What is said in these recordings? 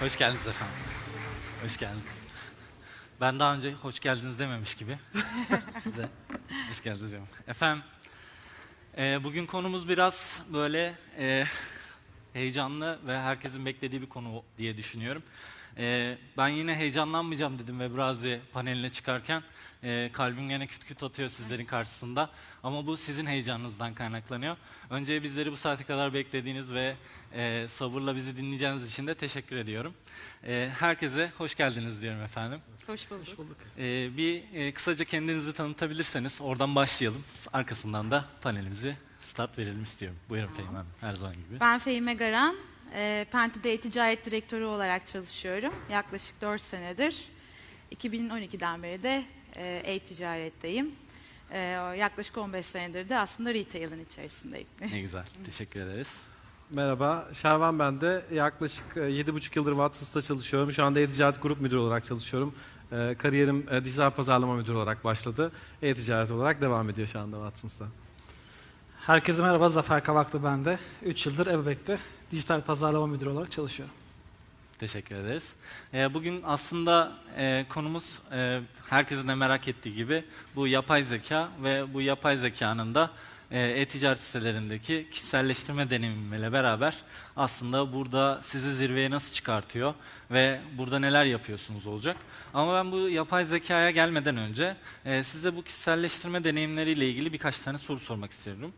Hoş geldiniz efendim. Hoş geldiniz. Ben daha önce hoş geldiniz dememiş gibi. Size hoş geldiniz diyorum. Efendim, e, bugün konumuz biraz böyle e, heyecanlı ve herkesin beklediği bir konu diye düşünüyorum. E, ben yine heyecanlanmayacağım dedim Webrazi paneline çıkarken. E, kalbim gene küt küt atıyor sizlerin karşısında. Ama bu sizin heyecanınızdan kaynaklanıyor. Önce bizleri bu saate kadar beklediğiniz ve e, sabırla bizi dinleyeceğiniz için de teşekkür ediyorum. E, herkese hoş geldiniz diyorum efendim. Hoş bulduk. E, bir e, kısaca kendinizi tanıtabilirseniz oradan başlayalım. Arkasından da panelimizi start verelim istiyorum. Buyurun Fehmi Hanım, her zaman gibi. Ben Fehime Garan. E, Penti'de e-ticaret direktörü olarak çalışıyorum. Yaklaşık 4 senedir. 2012'den beri de e, e-ticaretteyim. E, yaklaşık 15 senedir de aslında retail'in içerisindeyim. Ne güzel, teşekkür ederiz. Merhaba, Şervan ben de. Yaklaşık e, 7,5 yıldır Watsons'ta çalışıyorum. Şu anda e-ticaret grup müdürü olarak çalışıyorum. E, Kariyerim e, dijital pazarlama müdürü olarak başladı. E-ticaret olarak devam ediyor şu anda Watsons'ta. Herkese merhaba, Zafer Kavaklı ben de. 3 yıldır Ebebek'te dijital pazarlama müdürü olarak çalışıyorum. Teşekkür ederiz. Ee, bugün aslında e, konumuz e, herkesin de merak ettiği gibi bu yapay zeka ve bu yapay zekanın da e, e-ticaret sitelerindeki kişiselleştirme deneyimiyle beraber aslında burada sizi zirveye nasıl çıkartıyor ve burada neler yapıyorsunuz olacak. Ama ben bu yapay zekaya gelmeden önce e, size bu kişiselleştirme deneyimleriyle ilgili birkaç tane soru sormak istiyorum.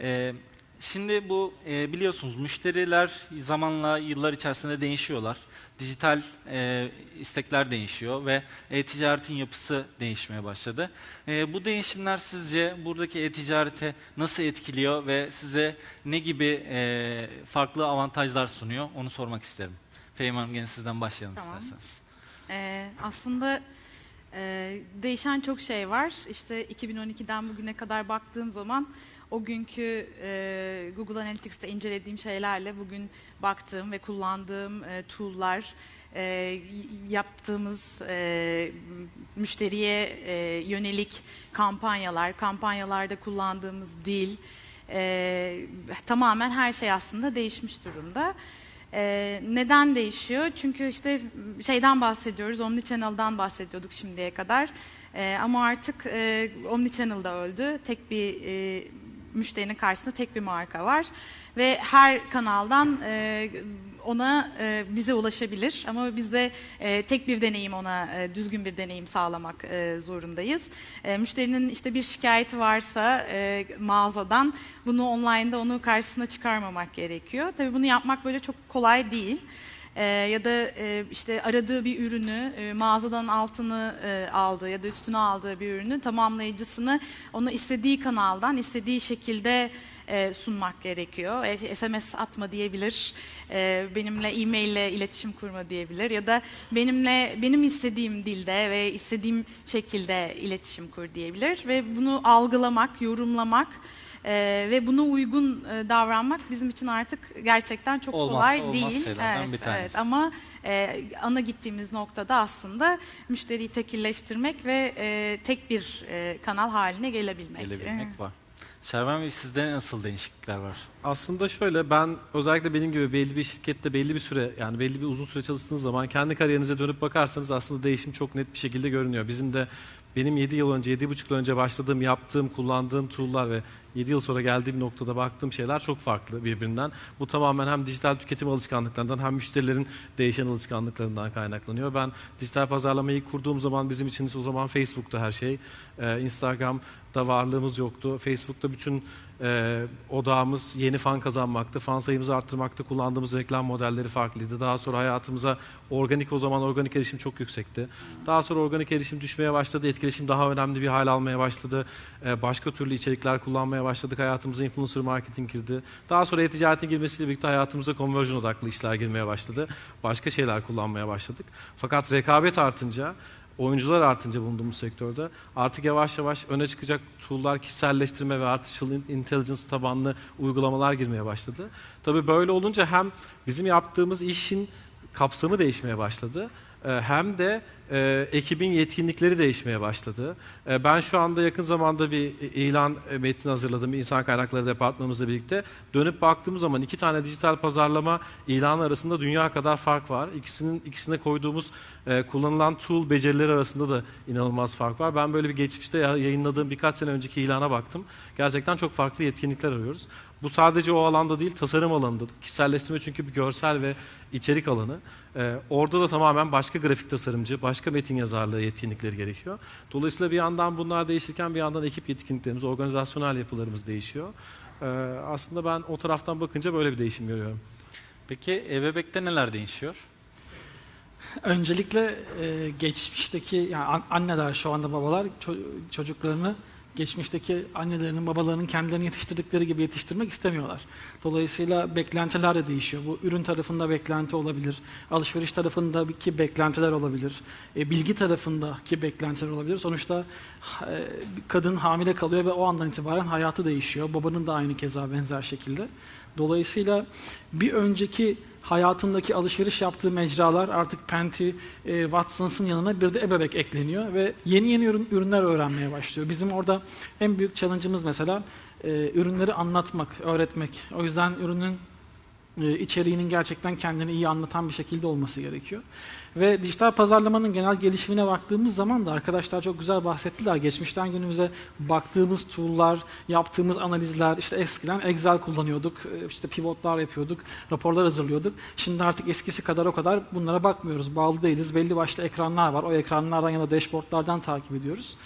E, Şimdi bu e, biliyorsunuz müşteriler zamanla yıllar içerisinde değişiyorlar. Dijital e, istekler değişiyor ve e-ticaretin yapısı değişmeye başladı. E, bu değişimler sizce buradaki e-ticareti nasıl etkiliyor ve size ne gibi e, farklı avantajlar sunuyor onu sormak isterim. Fehmi Hanım gene sizden başlayalım Tamam. isterseniz. E, aslında e, değişen çok şey var. İşte 2012'den bugüne kadar baktığım zaman o günkü e, Google Analytics'te incelediğim şeylerle bugün baktığım ve kullandığım e, tool'lar, e, yaptığımız e, müşteriye e, yönelik kampanyalar, kampanyalarda kullandığımız dil, e, tamamen her şey aslında değişmiş durumda. Ee, neden değişiyor? Çünkü işte şeyden bahsediyoruz, Omnichannel'dan bahsediyorduk şimdiye kadar. Ee, ama artık e, Omnichannel da öldü. Tek bir e, müşterinin karşısında tek bir marka var. Ve her kanaldan e, ona e, bize ulaşabilir. Ama biz de e, tek bir deneyim ona, e, düzgün bir deneyim sağlamak e, zorundayız. E, müşterinin işte bir şikayeti varsa e, mağazadan bunu online'da onu karşısına çıkarmamak gerekiyor. Tabii bunu yapmak böyle çok kolay değil. Ee, ya da e, işte aradığı bir ürünü e, mağazadan altını e, aldığı ya da üstüne aldığı bir ürünü tamamlayıcısını ona istediği kanaldan istediği şekilde e, sunmak gerekiyor. SMS atma diyebilir, benimle e-mail ile iletişim kurma diyebilir ya da benimle benim istediğim dilde ve istediğim şekilde iletişim kur diyebilir ve bunu algılamak, yorumlamak ee, ve buna uygun e, davranmak bizim için artık gerçekten çok Olmazsa kolay olmaz değil. şeylerden bir tanesi. evet. Ama e, ana gittiğimiz noktada aslında müşteriyi tekilleştirmek ve e, tek bir e, kanal haline gelebilmek. Gelebilmek var. Şervan Bey sizde nasıl değişiklikler var? Aslında şöyle ben özellikle benim gibi belli bir şirkette belli bir süre yani belli bir uzun süre çalıştığınız zaman kendi kariyerinize dönüp bakarsanız aslında değişim çok net bir şekilde görünüyor. Bizim de benim 7 yıl önce, 7,5 yıl önce başladığım, yaptığım, kullandığım tool'lar ve 7 yıl sonra geldiğim noktada baktığım şeyler çok farklı birbirinden. Bu tamamen hem dijital tüketim alışkanlıklarından hem müşterilerin değişen alışkanlıklarından kaynaklanıyor. Ben dijital pazarlamayı kurduğum zaman bizim için o zaman Facebook'ta her şey. Ee, Instagram'da varlığımız yoktu. Facebook'ta bütün e, odağımız yeni fan kazanmaktı. Fan sayımızı arttırmakta kullandığımız reklam modelleri farklıydı. Daha sonra hayatımıza organik o zaman organik erişim çok yüksekti. Daha sonra organik erişim düşmeye başladı. Etkileşim daha önemli bir hal almaya başladı. Ee, başka türlü içerikler kullanmaya başladık. Hayatımıza influencer marketing girdi. Daha sonra e-ticaretin girmesiyle birlikte hayatımıza conversion odaklı işler girmeye başladı. Başka şeyler kullanmaya başladık. Fakat rekabet artınca oyuncular artınca bulunduğumuz sektörde artık yavaş yavaş öne çıkacak tool'lar, kişiselleştirme ve artificial intelligence tabanlı uygulamalar girmeye başladı. Tabii böyle olunca hem bizim yaptığımız işin kapsamı değişmeye başladı. E, hem de e, ekibin yetkinlikleri değişmeye başladı. E, ben şu anda yakın zamanda bir ilan e, metni hazırladım insan kaynakları departmanımızla birlikte. Dönüp baktığımız zaman iki tane dijital pazarlama ilanı arasında dünya kadar fark var. İkisinin ikisine koyduğumuz e, kullanılan tool becerileri arasında da inanılmaz fark var. Ben böyle bir geçmişte ya- yayınladığım birkaç sene önceki ilana baktım. Gerçekten çok farklı yetkinlikler arıyoruz. Bu sadece o alanda değil, tasarım alanında. da. Kişiselleştirme çünkü bir görsel ve içerik alanı. Ee, orada da tamamen başka grafik tasarımcı, başka metin yazarlığı yetkinlikleri gerekiyor. Dolayısıyla bir yandan bunlar değişirken bir yandan ekip yetkinliklerimiz, organizasyonel yapılarımız değişiyor. Ee, aslında ben o taraftan bakınca böyle bir değişim görüyorum. Peki ebebekte neler değişiyor? Öncelikle e, geçmişteki yani an- anneler şu anda babalar ço- çocuklarını geçmişteki annelerinin babalarının kendilerini yetiştirdikleri gibi yetiştirmek istemiyorlar. Dolayısıyla beklentiler de değişiyor. Bu ürün tarafında beklenti olabilir, alışveriş tarafındaki beklentiler olabilir, e, bilgi tarafındaki beklentiler olabilir. Sonuçta e, kadın hamile kalıyor ve o andan itibaren hayatı değişiyor. Babanın da aynı keza benzer şekilde. Dolayısıyla bir önceki hayatındaki alışveriş yaptığı mecralar artık Penti, e, Watsons'ın yanına bir de ebebek ekleniyor ve yeni yeni ürün- ürünler öğrenmeye başlıyor. Bizim orada en büyük challenge'ımız mesela e, ürünleri anlatmak, öğretmek. O yüzden ürünün e, içeriğinin gerçekten kendini iyi anlatan bir şekilde olması gerekiyor. Ve dijital pazarlamanın genel gelişimine baktığımız zaman da arkadaşlar çok güzel bahsettiler. Geçmişten günümüze baktığımız tool'lar, yaptığımız analizler, işte eskiden Excel kullanıyorduk, e, işte pivotlar yapıyorduk, raporlar hazırlıyorduk. Şimdi artık eskisi kadar o kadar bunlara bakmıyoruz, bağlı değiliz. Belli başlı ekranlar var, o ekranlardan ya da dashboardlardan takip ediyoruz.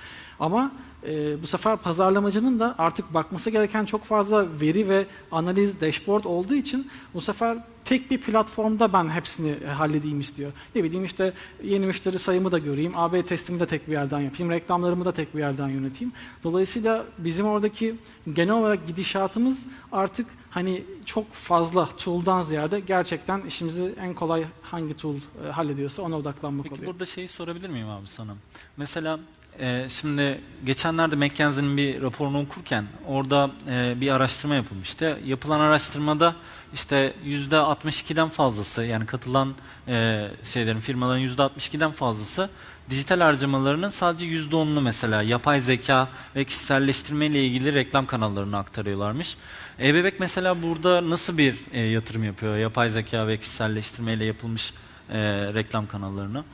Ama e, bu sefer pazarlamacının da artık bakması gereken çok fazla veri ve analiz, dashboard olduğu için bu sefer tek bir platformda ben hepsini e, halledeyim istiyor. Ne bileyim işte yeni müşteri sayımı da göreyim, AB testimi de tek bir yerden yapayım, reklamlarımı da tek bir yerden yöneteyim. Dolayısıyla bizim oradaki genel olarak gidişatımız artık hani çok fazla tool'dan ziyade gerçekten işimizi en kolay hangi tool e, hallediyorsa ona odaklanmak Peki oluyor. burada şeyi sorabilir miyim abi sana? Mesela e, şimdi geçenlerde McKinsey'nin bir raporunu okurken orada e, bir araştırma yapılmıştı. Yapılan araştırmada işte %62'den fazlası yani katılan e, şeylerin firmaların %62'den fazlası dijital harcamalarının sadece %10'unu mesela yapay zeka ve kişiselleştirme ile ilgili reklam kanallarına aktarıyorlarmış. Ebebek mesela burada nasıl bir e, yatırım yapıyor yapay zeka ve kişiselleştirme ile yapılmış reklam kanallarını?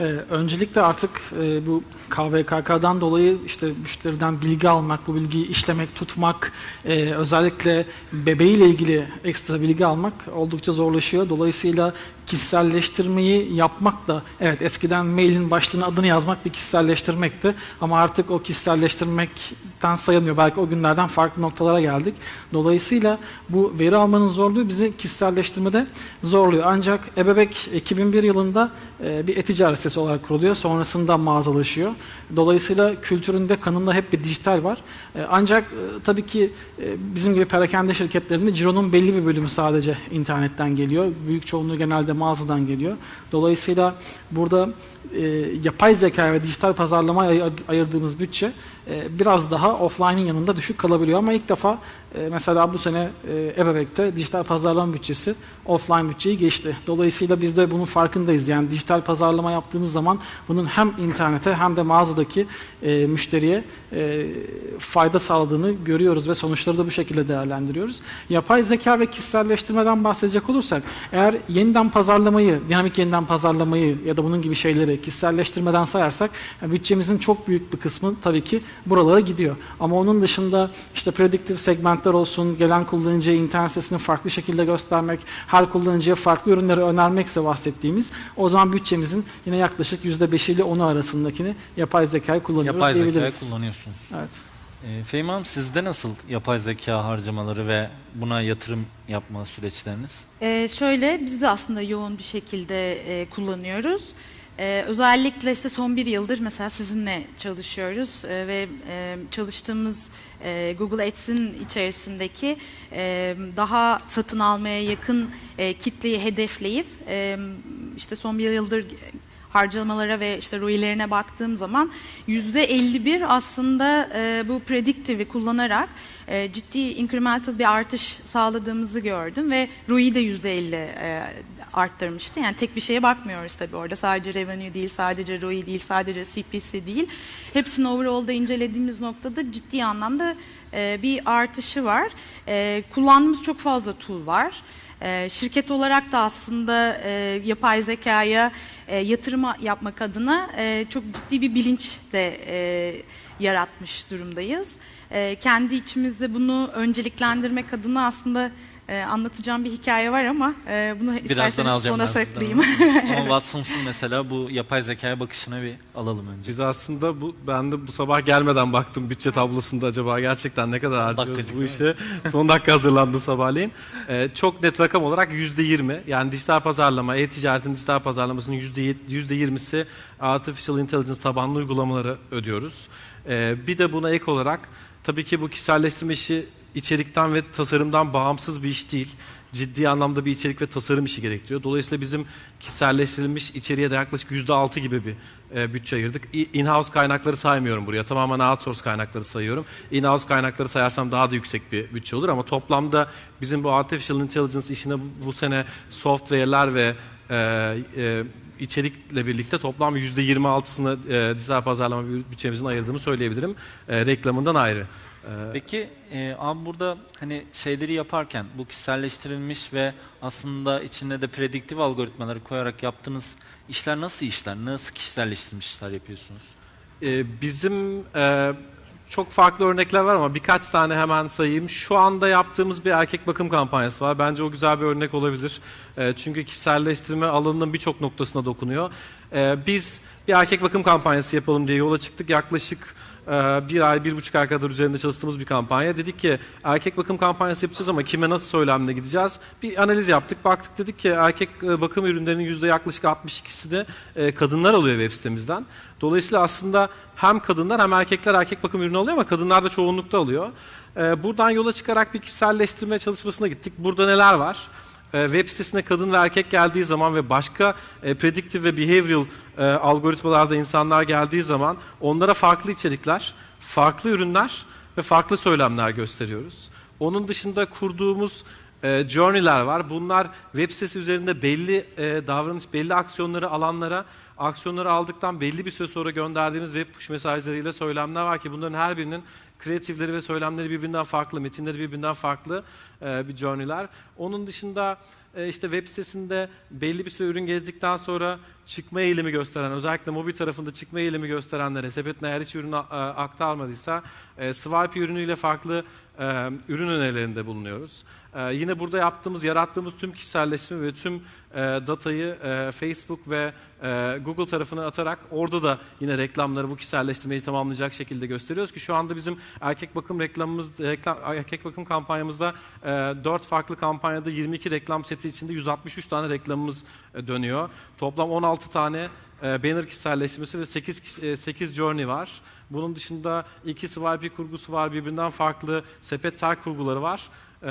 Ee, öncelikle artık e, bu KVKK'dan dolayı işte müşteriden bilgi almak, bu bilgiyi işlemek, tutmak, e, özellikle bebeğiyle ilgili ekstra bilgi almak oldukça zorlaşıyor. Dolayısıyla kişiselleştirmeyi yapmak da evet eskiden mailin başlığına adını yazmak bir kişiselleştirmekti ama artık o kişiselleştirmekten sayılmıyor. Belki o günlerden farklı noktalara geldik. Dolayısıyla bu veri almanın zorluğu bizi kişiselleştirmede zorluyor. Ancak Ebebek 2001 yılında e, bir e-ticaret sitesi olarak kuruluyor. Sonrasında mağazalaşıyor. Dolayısıyla kültüründe, kanında hep bir dijital var. E, Ancak e, tabii ki bizim gibi perakende şirketlerinde cironun belli bir bölümü sadece internetten geliyor. Büyük çoğunluğu genelde mağazadan geliyor. Dolayısıyla burada e, yapay zeka ve dijital pazarlamaya ayır- ayırdığımız bütçe e, biraz daha offline'in yanında düşük kalabiliyor. Ama ilk defa e, mesela bu sene e, Ebebek'te dijital pazarlama bütçesi offline bütçeyi geçti. Dolayısıyla biz de bunun farkındayız. Yani dijital pazarlama yaptığımız zaman bunun hem internete hem de mağazadaki e, müşteriye e, fayda sağladığını görüyoruz ve sonuçları da bu şekilde değerlendiriyoruz. Yapay zeka ve kişiselleştirmeden bahsedecek olursak eğer yeniden pazarlamayı, dinamik yeniden pazarlamayı ya da bunun gibi şeyleri kişiselleştirmeden sayarsak bütçemizin çok büyük bir kısmı tabii ki buralara gidiyor. Ama onun dışında işte prediktif segmentler olsun, gelen kullanıcıya internet sitesini farklı şekilde göstermek, her kullanıcıya farklı ürünleri önermekse bahsettiğimiz o zaman bütçemizin yine yaklaşık %5 ile 10'u arasındakini yapay zekayı kullanıyoruz Yapay zekayı diyebiliriz. kullanıyorsunuz. Evet. E, Fehmi Hanım sizde nasıl yapay zeka harcamaları ve buna yatırım yapma süreçleriniz? Ee, şöyle biz de aslında yoğun bir şekilde e, kullanıyoruz. Ee, özellikle işte son bir yıldır mesela sizinle çalışıyoruz e, ve e, çalıştığımız e, Google Ads'in içerisindeki e, daha satın almaya yakın e, kitleyi hedefleyip e, işte son bir yıldır harcamalara ve işte ROI'lerine baktığım zaman %51 aslında e, bu predictive'i kullanarak e, ciddi incremental bir artış sağladığımızı gördüm ve ROI de %50 e, arttırmıştı. Yani tek bir şeye bakmıyoruz tabii orada. Sadece revenue değil, sadece ROI değil, sadece CPC değil. Hepsini overall'da incelediğimiz noktada ciddi anlamda e, bir artışı var. E, kullandığımız çok fazla tool var. E, şirket olarak da aslında e, yapay zekaya e, yatırım yapmak adına e, çok ciddi bir bilinç de e, yaratmış durumdayız. E, kendi içimizde bunu önceliklendirmek adına aslında e, anlatacağım bir hikaye var ama e, bunu Birazdan isterseniz alacağım sona ben saklayayım. onu. Ama Watson's'ın mesela bu yapay zekaya bakışına bir alalım önce. Biz aslında bu ben de bu sabah gelmeden baktım bütçe tablosunda acaba gerçekten ne kadar harcıyoruz bu işe. Son dakika hazırlandım sabahleyin. Ee, çok net rakam olarak yüzde yirmi yani dijital pazarlama, e-ticaretin dijital pazarlamasının yüzde yüzde yirmisi artificial intelligence tabanlı uygulamaları ödüyoruz. Ee, bir de buna ek olarak tabii ki bu kişiselleştirme işi içerikten ve tasarımdan bağımsız bir iş değil. Ciddi anlamda bir içerik ve tasarım işi gerektiriyor. Dolayısıyla bizim kişiselleştirilmiş içeriğe de yaklaşık %6 gibi bir e, bütçe ayırdık. In-house kaynakları saymıyorum buraya. Tamamen outsource kaynakları sayıyorum. In-house kaynakları sayarsam daha da yüksek bir bütçe olur ama toplamda bizim bu artificial intelligence işine bu, bu sene software'ler ve e, e, içerikle birlikte toplam %26'sını e, dijital pazarlama bütçemizin ayırdığımı söyleyebilirim. E, reklamından ayrı. E, Peki e, abi burada hani şeyleri yaparken bu kişiselleştirilmiş ve aslında içinde de prediktif algoritmaları koyarak yaptığınız işler nasıl işler? Nasıl kişiselleştirilmiş işler yapıyorsunuz? Ee, bizim e, çok farklı örnekler var ama birkaç tane hemen sayayım. Şu anda yaptığımız bir erkek bakım kampanyası var. Bence o güzel bir örnek olabilir. E, çünkü kişiselleştirme alanının birçok noktasına dokunuyor. E, biz bir erkek bakım kampanyası yapalım diye yola çıktık. Yaklaşık e, bir ay, bir buçuk ay kadar üzerinde çalıştığımız bir kampanya. Dedik ki erkek bakım kampanyası yapacağız ama kime nasıl söylemle gideceğiz? Bir analiz yaptık. Baktık dedik ki erkek e, bakım ürünlerinin yüzde yaklaşık 62'si de e, kadınlar alıyor web sitemizden. Dolayısıyla aslında hem kadınlar hem erkekler erkek bakım ürünü alıyor ama kadınlar da çoğunlukta alıyor. Buradan yola çıkarak bir kişiselleştirme çalışmasına gittik. Burada neler var? E, web sitesine kadın ve erkek geldiği zaman ve başka e, predictive ve behavioral e, algoritmalarda insanlar geldiği zaman onlara farklı içerikler, farklı ürünler ve farklı söylemler gösteriyoruz. Onun dışında kurduğumuz journey'ler var. Bunlar web sitesi üzerinde belli davranış, belli aksiyonları alanlara aksiyonları aldıktan belli bir süre sonra gönderdiğimiz web push mesajlarıyla söylemler var ki bunların her birinin kreatifleri ve söylemleri birbirinden farklı, metinleri birbirinden farklı e, bir journey'ler. Onun dışında e, işte web sitesinde belli bir süre ürün gezdikten sonra çıkma eğilimi gösteren, özellikle mobil tarafında çıkma eğilimi gösterenlere, sepetine eğer hiç ürünü e, aktarmadıysa, e, swipe ürünüyle farklı e, ürün önerilerinde bulunuyoruz. E, yine burada yaptığımız, yarattığımız tüm kişiselleştirme ve tüm e, datayı e, Facebook ve e, Google tarafına atarak orada da yine reklamları bu kişiselleştirmeyi tamamlayacak şekilde gösteriyoruz ki şu anda bizim erkek bakım reklamımız, reklam, erkek bakım kampanyamızda e, 4 farklı kampanyada 22 reklam seti içinde 163 tane reklamımız e, dönüyor. Toplam 16 tane e, banner kişiselleştirmesi ve 8, e, 8 journey var. Bunun dışında iki swipe kurgusu var, birbirinden farklı sepet tag kurguları var. E,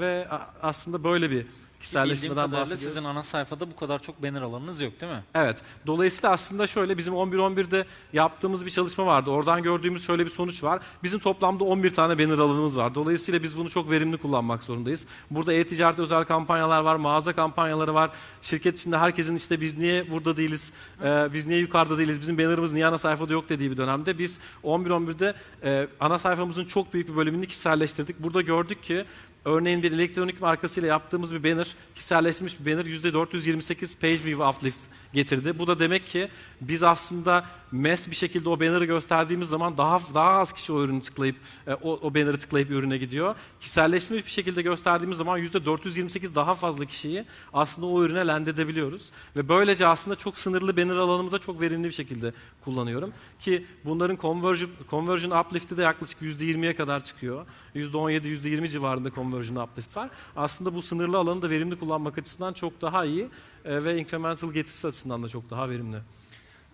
ve aslında böyle bir Bildiğim kişiselleştirmeden kadarıyla bahsediyoruz. sizin ana sayfada bu kadar çok banner alanınız yok değil mi? Evet. Dolayısıyla aslında şöyle bizim 11-11'de yaptığımız bir çalışma vardı. Oradan gördüğümüz şöyle bir sonuç var. Bizim toplamda 11 tane banner alanımız var. Dolayısıyla biz bunu çok verimli kullanmak zorundayız. Burada e-ticaret özel kampanyalar var, mağaza kampanyaları var. Şirket içinde herkesin işte biz niye burada değiliz, e, biz niye yukarıda değiliz, bizim bannerımız niye ana sayfada yok dediği bir dönemde biz 11-11'de e, ana sayfamızın çok büyük bir bölümünü kişiselleştirdik. Burada gördük ki Örneğin bir elektronik markasıyla yaptığımız bir banner, kişiselleşmiş bir banner %428 page view uplift getirdi. Bu da demek ki biz aslında mass bir şekilde o banner'ı gösterdiğimiz zaman daha daha az kişi o ürünü tıklayıp e, o, o banner'ı tıklayıp ürüne gidiyor. Kişiselleşmiş bir şekilde gösterdiğimiz zaman %428 daha fazla kişiyi aslında o ürüne land edebiliyoruz. Ve böylece aslında çok sınırlı banner alanımı da çok verimli bir şekilde kullanıyorum. Ki bunların conversion, conversion uplift'i de yaklaşık %20'ye kadar çıkıyor. %17, %20 civarında conversion uplift var. Aslında bu sınırlı alanı da verimli kullanmak açısından çok daha iyi e, ve incremental getirisi açısından da çok daha verimli.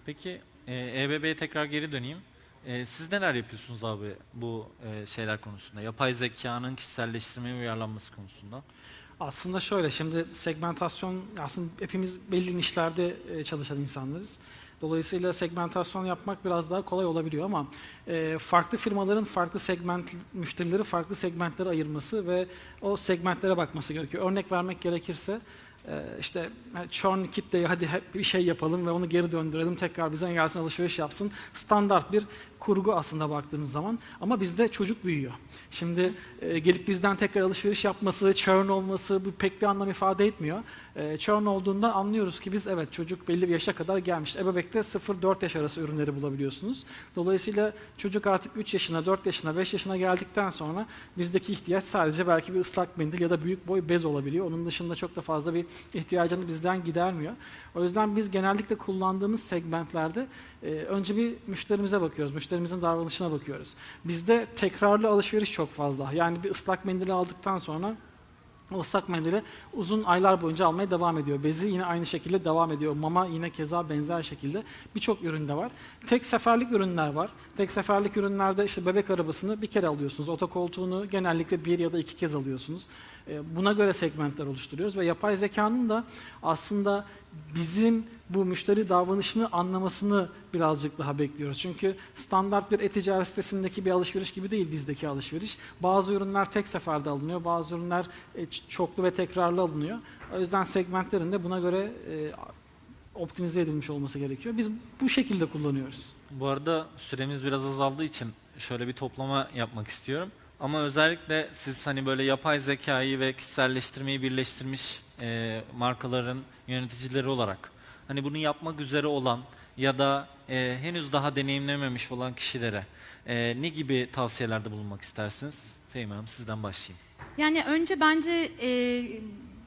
Peki e, EBB'ye tekrar geri döneyim. E, siz neler yapıyorsunuz abi bu e, şeyler konusunda? Yapay zekanın kişiselleştirmeye uyarlanması konusunda. Aslında şöyle, şimdi segmentasyon, aslında hepimiz belli nişlerde çalışan insanlarız. Dolayısıyla segmentasyon yapmak biraz daha kolay olabiliyor ama e, farklı firmaların farklı segment, müşterileri farklı segmentlere ayırması ve o segmentlere bakması gerekiyor. Örnek vermek gerekirse, e, işte churn kitleyi hadi hep bir şey yapalım ve onu geri döndürelim, tekrar bize gelsin alışveriş yapsın. Standart bir kurgu aslında baktığınız zaman ama bizde çocuk büyüyor. Şimdi e, gelip bizden tekrar alışveriş yapması, churn olması bu pek bir anlam ifade etmiyor. E, churn olduğunda anlıyoruz ki biz evet çocuk belli bir yaşa kadar gelmiş. Ebebek'te 0-4 yaş arası ürünleri bulabiliyorsunuz. Dolayısıyla çocuk artık 3 yaşına, 4 yaşına, 5 yaşına geldikten sonra bizdeki ihtiyaç sadece belki bir ıslak mendil ya da büyük boy bez olabiliyor. Onun dışında çok da fazla bir ihtiyacını bizden gidermiyor. O yüzden biz genellikle kullandığımız segmentlerde e, önce bir müşterimize bakıyoruz, müşterimizin davranışına bakıyoruz. Bizde tekrarlı alışveriş çok fazla. Yani bir ıslak mendili aldıktan sonra o ıslak mendili uzun aylar boyunca almaya devam ediyor. Bezi yine aynı şekilde devam ediyor. Mama yine keza benzer şekilde birçok üründe var. Tek seferlik ürünler var. Tek seferlik ürünlerde işte bebek arabasını bir kere alıyorsunuz. Otokoltuğunu genellikle bir ya da iki kez alıyorsunuz. E, Buna göre segmentler oluşturuyoruz ve yapay zekanın da aslında bizim bu müşteri davranışını anlamasını birazcık daha bekliyoruz. Çünkü standart bir e-ticaret sitesindeki bir alışveriş gibi değil bizdeki alışveriş. Bazı ürünler tek seferde alınıyor, bazı ürünler e, çoklu ve tekrarlı alınıyor. O yüzden segmentlerin de buna göre e, optimize edilmiş olması gerekiyor. Biz bu şekilde kullanıyoruz. Bu arada süremiz biraz azaldığı için şöyle bir toplama yapmak istiyorum. Ama özellikle siz hani böyle yapay zekayı ve kişiselleştirmeyi birleştirmiş e, markaların yöneticileri olarak hani bunu yapmak üzere olan ya da e, henüz daha deneyimlememiş olan kişilere e, ne gibi tavsiyelerde bulunmak istersiniz? Fehmi Hanım sizden başlayayım. Yani önce bence e,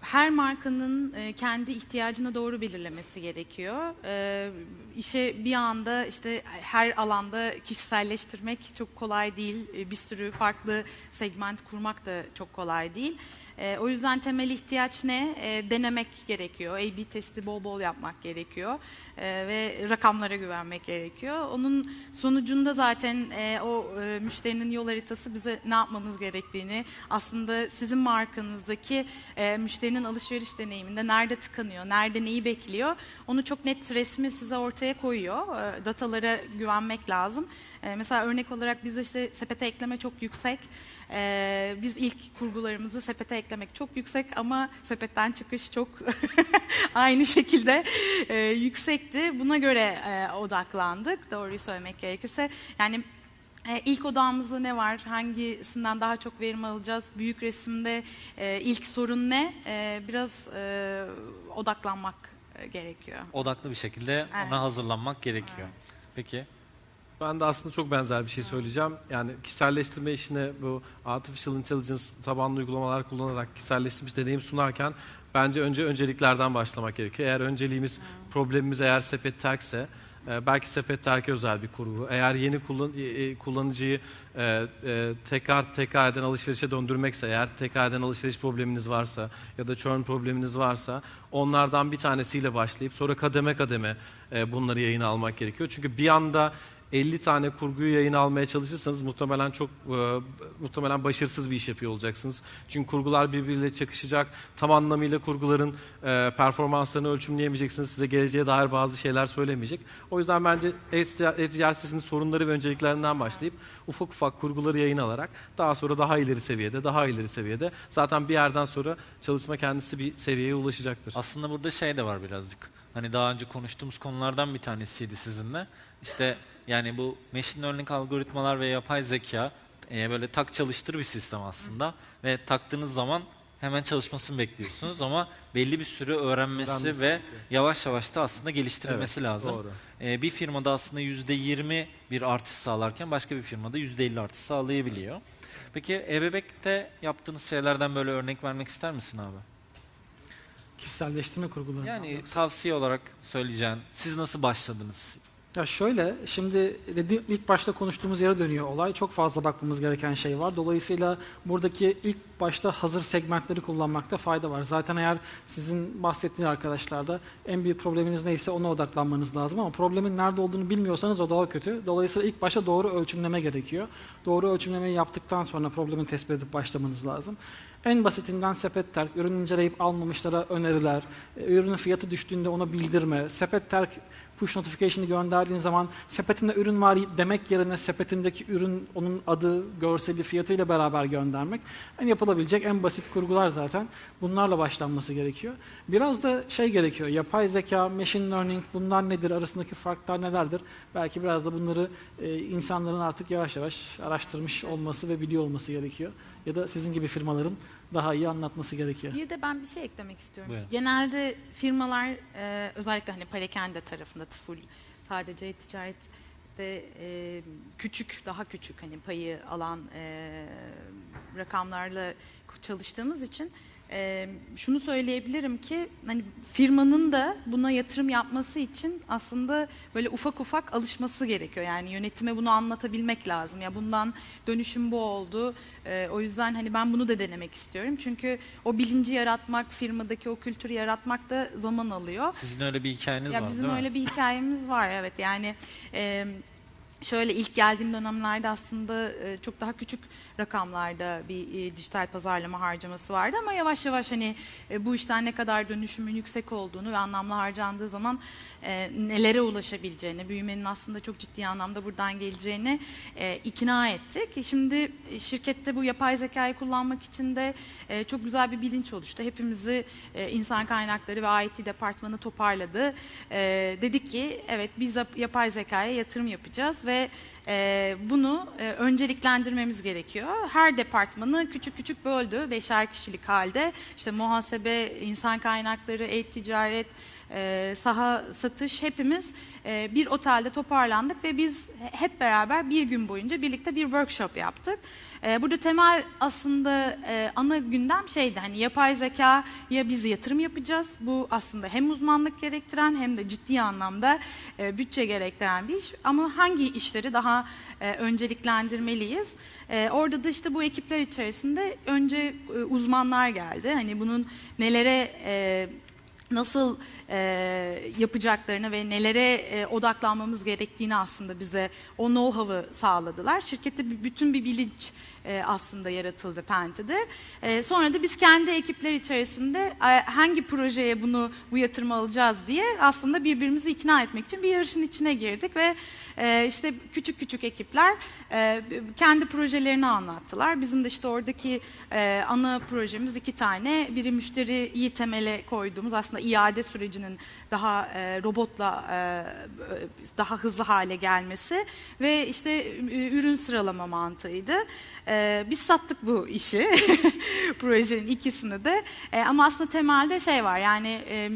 her markanın e, kendi ihtiyacına doğru belirlemesi gerekiyor. E, işe bir anda işte her alanda kişiselleştirmek çok kolay değil. E, bir sürü farklı segment kurmak da çok kolay değil. E, o yüzden temel ihtiyaç ne? E, denemek gerekiyor. A/B testi bol bol yapmak gerekiyor E, ve rakamlara güvenmek gerekiyor. Onun sonucunda zaten e, o e, müşterinin yol haritası bize ne yapmamız gerektiğini, aslında sizin markanızdaki e, müşterinin alışveriş deneyiminde nerede tıkanıyor, nerede neyi bekliyor, onu çok net resmi size ortaya koyuyor. E, datalara güvenmek lazım. E, mesela örnek olarak bizde işte sepete ekleme çok yüksek. E, biz ilk kurgularımızı sepete eklemek çok yüksek ama sepetten çıkış çok aynı şekilde e, yüksekti. Buna göre e, odaklandık doğruyu söylemek gerekirse. Yani e, ilk odağımızda ne var? Hangisinden daha çok verim alacağız? Büyük resimde e, ilk sorun ne? E, biraz e, odaklanmak e, gerekiyor. Odaklı bir şekilde Evet. ona hazırlanmak gerekiyor. Peki. Ben de aslında çok benzer bir şey söyleyeceğim. Yani kişiselleştirme işine bu artificial intelligence tabanlı uygulamalar kullanarak kişiselleştirilmiş deneyim sunarken bence önce önceliklerden başlamak gerekiyor. Eğer önceliğimiz problemimiz eğer sepet terkse e, belki sepet terke özel bir kurgu. Eğer yeni kullan, e, e, kullanıcıyı e, e, tekrar tekrar eden alışverişe döndürmekse, eğer tekrar eden alışveriş probleminiz varsa ya da churn probleminiz varsa onlardan bir tanesiyle başlayıp sonra kademe kademe e, bunları yayına almak gerekiyor. Çünkü bir anda 50 tane kurguyu yayına almaya çalışırsanız muhtemelen çok e, muhtemelen başarısız bir iş yapıyor olacaksınız. Çünkü kurgular birbiriyle çakışacak. Tam anlamıyla kurguların e, performanslarını ölçümleyemeyeceksiniz. Size geleceğe dair bazı şeyler söylemeyecek. O yüzden bence e-ticaret sitesinin sorunları ve önceliklerinden başlayıp ufak ufak kurguları yayına alarak daha sonra daha ileri seviyede, daha ileri seviyede zaten bir yerden sonra çalışma kendisi bir seviyeye ulaşacaktır. Aslında burada şey de var birazcık. Hani daha önce konuştuğumuz konulardan bir tanesiydi sizinle. İşte yani bu machine learning algoritmalar ve yapay zeka e, böyle tak çalıştır bir sistem aslında. Ve taktığınız zaman hemen çalışmasını bekliyorsunuz ama belli bir süre öğrenmesi Öğrenmesi ve yavaş yavaş da aslında geliştirilmesi Evet, lazım. Doğru. E, bir firmada aslında %20 bir artış sağlarken başka bir firmada %50 artış sağlayabiliyor. Peki eBebek'te yaptığınız şeylerden böyle örnek vermek ister misin abi? Kişiselleştirme kurguları. Yani tavsiye olarak söyleyeceğin, siz nasıl başladınız? Ya şöyle, şimdi dedi, ilk başta konuştuğumuz yere dönüyor olay. Çok fazla bakmamız gereken şey var. Dolayısıyla buradaki ilk başta hazır segmentleri kullanmakta fayda var. Zaten eğer sizin bahsettiğiniz arkadaşlarda en büyük probleminiz neyse ona odaklanmanız lazım. Ama problemin nerede olduğunu bilmiyorsanız o daha kötü. Dolayısıyla ilk başta doğru ölçümleme gerekiyor. Doğru ölçümlemeyi yaptıktan sonra problemi tespit edip başlamanız lazım. En basitinden sepet terk, ürün inceleyip almamışlara öneriler, e, ürünün fiyatı düştüğünde ona bildirme, sepet terk push notification'ı gönderdiğin zaman sepetinde ürün var demek yerine sepetindeki ürün onun adı, görseli, fiyatıyla beraber göndermek. Yani yapılabilecek en basit kurgular zaten. Bunlarla başlanması gerekiyor. Biraz da şey gerekiyor. Yapay zeka, machine learning bunlar nedir? Arasındaki farklar nelerdir? Belki biraz da bunları e, insanların artık yavaş yavaş araştırmış olması ve biliyor olması gerekiyor. Ya da sizin gibi firmaların daha iyi anlatması gerekiyor. Bir de ben bir şey eklemek istiyorum. Buyurun. Genelde firmalar e, özellikle hani parakende tarafında full sadece ticarette e, küçük daha küçük hani payı alan e, rakamlarla çalıştığımız için e, şunu söyleyebilirim ki hani firmanın da buna yatırım yapması için aslında böyle ufak ufak alışması gerekiyor. Yani yönetime bunu anlatabilmek lazım. Ya bundan dönüşüm bu oldu. E, o yüzden hani ben bunu da denemek istiyorum. Çünkü o bilinci yaratmak, firmadaki o kültürü yaratmak da zaman alıyor. Sizin öyle bir hikayeniz Ya var bizim değil mi? öyle bir hikayemiz var evet. Yani e, şöyle ilk geldiğim dönemlerde aslında e, çok daha küçük rakamlarda bir e, dijital pazarlama harcaması vardı ama yavaş yavaş hani e, bu işten ne kadar dönüşümün yüksek olduğunu ve anlamlı harcandığı zaman e, nelere ulaşabileceğini, büyümenin aslında çok ciddi anlamda buradan geleceğini e, ikna ettik. E, Şimdi e, şirkette bu yapay zekayı kullanmak için de e, çok güzel bir bilinç oluştu. Hepimizi e, insan kaynakları ve IT departmanı toparladı. E, dedik ki evet biz yap- yapay zekaya yatırım yapacağız ve e, bunu e, önceliklendirmemiz gerekiyor. Her departmanı küçük küçük böldü. Beşer kişilik halde. İşte muhasebe, insan kaynakları, e-ticaret, e, saha satış hepimiz e, bir otelde toparlandık ve biz hep beraber bir gün boyunca birlikte bir workshop yaptık. E, burada temel aslında ana gündem şeydi hani yapay zekaya biz yatırım yapacağız. Bu aslında hem uzmanlık gerektiren hem de ciddi anlamda bütçe gerektiren bir iş. Ama hangi işleri daha önceliklendirmeliyiz? Orada da işte bu ekipler içerisinde önce uzmanlar geldi. Hani bunun nelere nasıl e, yapacaklarını ve nelere e, odaklanmamız gerektiğini aslında bize o know-how'ı sağladılar. Şirkette bütün bir bilinç e, aslında yaratıldı Penti'de. E, sonra da biz kendi ekipler içerisinde e, hangi projeye bunu bu yatırımı alacağız diye aslında birbirimizi ikna etmek için bir yarışın içine girdik ve e, işte küçük küçük ekipler e, kendi projelerini anlattılar. Bizim de işte oradaki e, ana projemiz iki tane. Biri müşteriyi temele koyduğumuz aslında iade sürecinin daha e, robotla e, daha hızlı hale gelmesi ve işte e, ürün sıralama mantığıydı. E, biz sattık bu işi projenin ikisini de E, ama aslında temelde şey var yani e,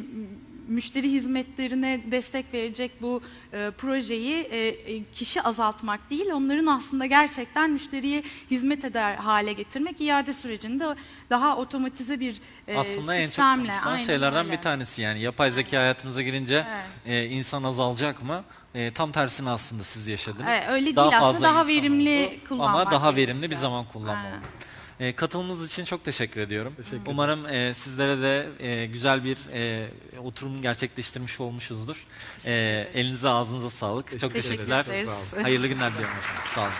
müşteri hizmetlerine destek verecek bu e, projeyi e, e, kişi azaltmak değil, onların aslında gerçekten müşteriye hizmet eder hale getirmek, iade sürecinde daha otomatize bir e, Aslında en çok sistemle. konuşulan aynen şeylerden öyle. bir tanesi yani yapay zeka hayatımıza girince Evet. e, insan azalacak mı? E, tam tersini aslında siz yaşadınız. Evet, öyle Daha değil aslında fazla daha insan verimli oldu kullanmak Ama daha verimli bir zaman kullanma Aynen. E, katılımınız için çok teşekkür ediyorum. Teşekkür Umarım e, sizlere de e, güzel bir e, oturum gerçekleştirmiş olmuşuzdur. E, elinize ağzınıza sağlık. çok Teşekkür teşekkürler. ederiz. Hayırlı günler diliyorum. Sağ olun.